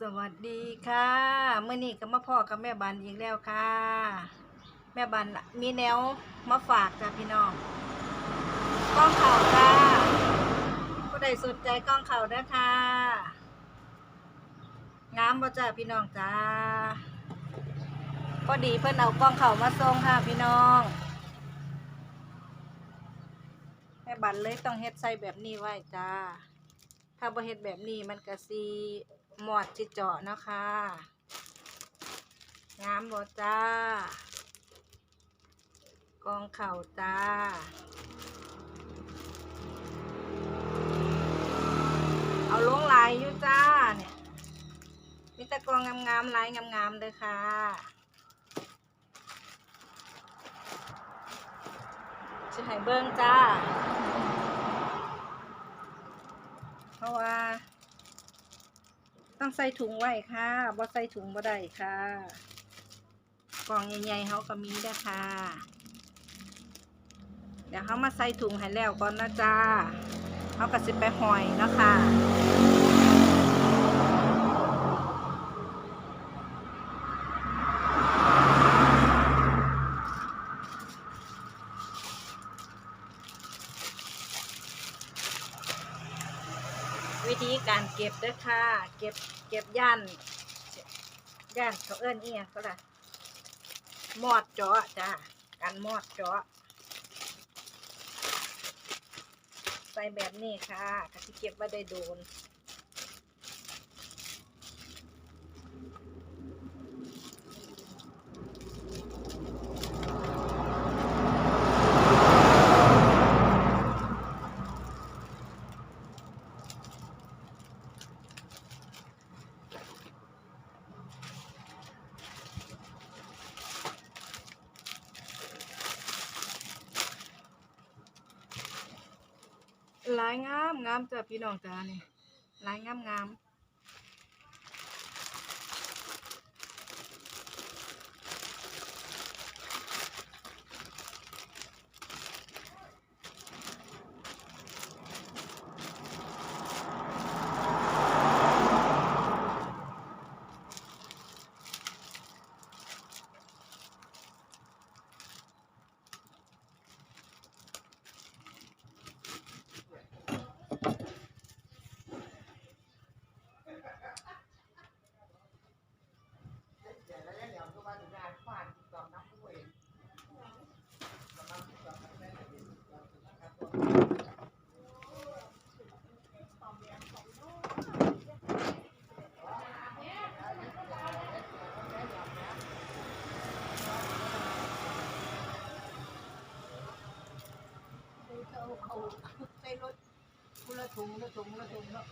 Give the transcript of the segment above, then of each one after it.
สวัสดีค่ะเมื่อนี้ก็มาพ่อกับแม่บันอีกแล้วค่ะ แม่บันมีแนวมาฝากจ้ะพี่น้องกล้องเข่าจ้าผู้ใดสนใจกล้องเข่าเด้อค่ะงามบ่จ้าพี่น้องจ้าพอดีเพิ่อนเอากล้องเข่ามาส่งค่ะพี่น้องแม่บันเลยต้องเฮ็ดใส่แบบนี้ไว้จ้า ถ้าบ่เฮ็ดแบบนี้มันก็สิ หมอดจิเจาะนะคะงามบ่จ้า กองเข่าจ้าเอาลงลายอยู่จ้าเนี่ยมีแต่กองงามๆลายงามๆเลยค่ะจะให้เบิ่งจ้า เพราะว่า ต้องใส่ถุงไว้ค่ะบ่ใส่ถุงบ่ได้ค่ะ กล่องใหญ่ๆเขาก็มีด้ค่ะ เดี๋ยวเขามาใส่ถุงให้แล้วก่อนนะจ้าเขาก็สิไปหอยเนาะค่ะ วิธีการ เก็บด้อค่ะ เก็บเก็บย่านย่านเขาเอิ้นเอียงก็ล่ะมอดเจาะจ้าการมอดเจาะใส่แบบนี้ค่ะก็สิเก็บไว้ได้โดน ลายงามงามจ้ะพี่น้องจ้านี่ลายงามงาม เอาใส่รถคุละถุงละถุงละถุงเนาะ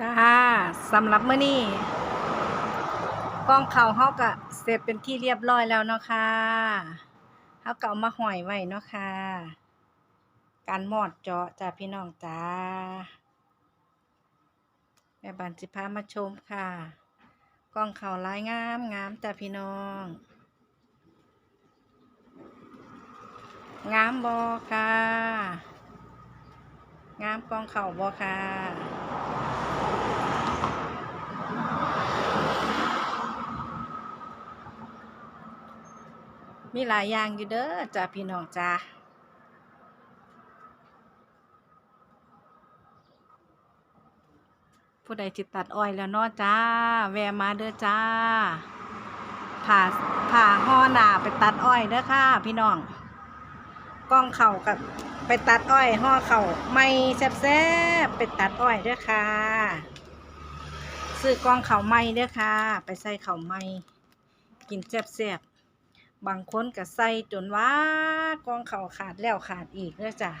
จ้าสำหรับเมื้อนี้กล้องเขาเฮาก็เสร็จเป็นที่เรียบร้อยแล้วเนาะค่ะเฮาก็เอามาห้อยไว้เนาะค่ะ การมอดเจาะจ้าพี่น้องจ้าแม่บานสิพามาชมค่ะกล้องเขาลายงามงามจ้าพี่น้อง งามบอค่ะ งามกล้องเขาบอค่ะ มีหลายอย่างอยู่เด้อจ้าพี่น้องจ้าผู้ใดจิตตัดอ้อยแล้วเนาะจ้า แวมาเด้อจ้าผ่าผ่าห่อหนาไปตัดอ้อยเด้อค่ะ พี่น้องกล้องเข่ากับไปตัดอ้อยห่อเข่าไม่แซ่บๆไปตัดอ้อยเด้อค่ะซื้อกล้องเข่าไม่เด้อค่ะ ไปใส่เข่าไม่กินแซ่บๆ บางคนก็ใส่จนว่ากองเข่าขาดแล้วขาดอีกเลยจ้ะ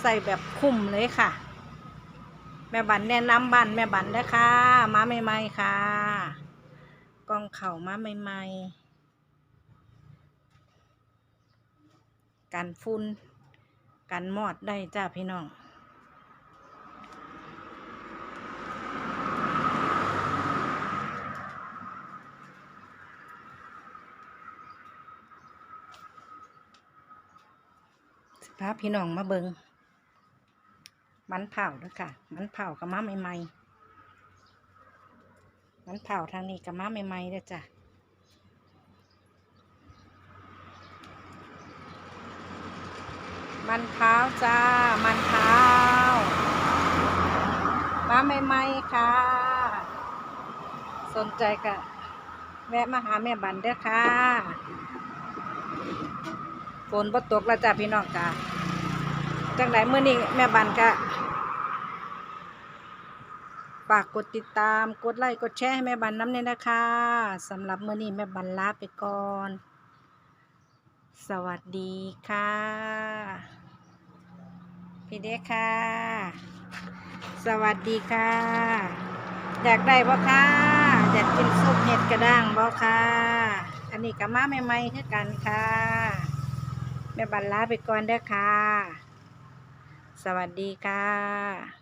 ใส่แบบคุ้มเลยค่ะ แม่บันแนะนำบันแม่บันนะค่ะมาใหม่ๆค่ะ กองเข่ามาใหม่ๆกันฝุ่นกันมอดได้จ้าพี่น้อง พาพี่น้องมาเบิงมันเผาด้วยค่ะ มันเผากับม้าใหม่ๆมันเผาทางนี้กับม้าใหม่ๆเด้อจ้ะมันเท้าจ้า มันเท้ามาใหม่ๆค่ะ สนใจกะแวะมาหาแม่บันเด้อค่ะฝนบ่ตกแล้วจ้ะพี่น้องจ้ะ จังไดมื้อนี้แม่บันก็ฝากกดติดตามกดไลค์กดแชร์ให้แม่บันน้ำเนี่ยนะคะสำหรับเมื้อนี้แม่บันลาไปก่อน สวัสดีค่ะ พี่เด็กค่ะ สวัสดีค่ะ อยากได้บ่ค่ะ อยากกินซุปเห็ดกระด้างบ่ค่ะ อันนี้ก็มาใหม่ๆคือกันค่ะแม่บันลาไปก่อนเด้อค่ะ สวัสดีค่ะ